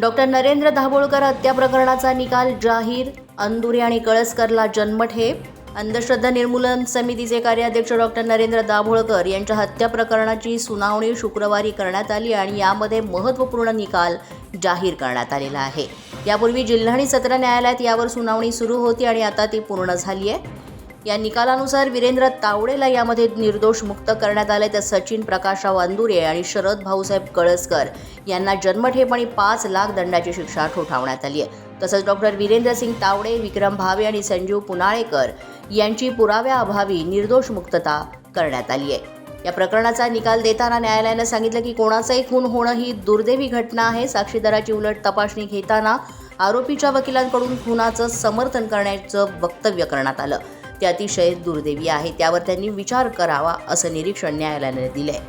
Doctor Narendra Dabholkar हत्या प्रकरणाचा निकाल जाहीर. अंदुरे आणि कळसकरला जन्मठेप. अंधश्रद्धा निर्मूलन समितीचे कार्याध्यक्ष डॉक्टर नरेंद्र दाभोळकर यांच्या हत्या प्रकरणाची सुनावणी शुक्रवारी करण्यात आली आणि यामध्ये महत्त्वपूर्ण निकाल जाहीर करण्यात आलेला आहे. यापूर्वी जिल्हा आणि सत्र न्यायालयात यावर सुनावणी सुरू होती आणि आता ती पूर्ण झाली आहे. या निकालानुसार वीरेंद्र तावडेला यामध्ये निर्दोष मुक्त करण्यात आले तर सचिन प्रकाशराव अंदुरे आणि शरद भाऊसाहेब कळसकर यांना जन्मठेप आणि पाच लाख दंडाची शिक्षा ठोठावण्यात आली आहे. तसंच डॉक्टर वीरेंद्र सिंग तावडे विक्रम भावे आणि संजीव पुनाळेकर यांची पुराव्याअभावी निर्दोष मुक्तता करण्यात आली आहे. या प्रकरणाचा निकाल देताना न्यायालयानं सांगितलं की कोणाचाही खून होणं ही दुर्दैवी घटना आहे. साक्षीदाराची उलट तपासणी घेताना आरोपीच्या वकिलांकडून खुनाचं समर्थन करण्याचं वक्तव्य करण्यात आलं. ते अतिशय दुर्दैवी आहे त्यावर त्यांनी विचार करावा असं निरीक्षण न्यायालयाने आहे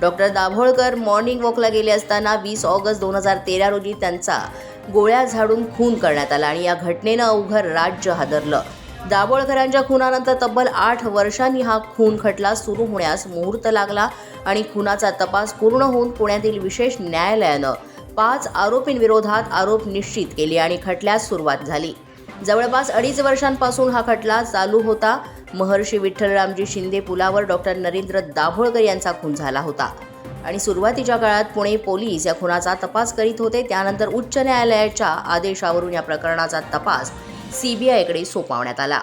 डॉक्टर दाभोळकर मॉर्निंग वॉकला गेले असताना वीस ऑगस्ट दोन हजार तेरा रोजी त्यांचा गोळ्या झाडून खून करण्यात आला आणि या घटनेनं अवघर राज्य हादरलं. दाभोळकरांच्या खुनानंतर तब्बल आठ वर्षांनी हा खून खटला सुरू होण्यास मुहूर्त लागला आणि खुनाचा तपास पूर्ण होऊन पुण्यातील विशेष न्यायालयानं पाच आरोपींविरोधात आरोप निश्चित केले आणि खटल्यास सुरुवात झाली. जवळपास अडीच वर्षांपासून हा खटला चालू होता. महर्षी विठ्ठलरामजी शिंदे पुलावर डॉक्टर नरेंद्र दाभोळकर यांचा खून झाला होता. आणि सुरुवातीच्या काळात पुणे पोलीस या खुनाचा तपास करीत होते. त्यानंतर उच्च न्यायालयाच्या आदेशावरून या प्रकरणाचा तपास सीबीआयकडे सोपवण्यात आला.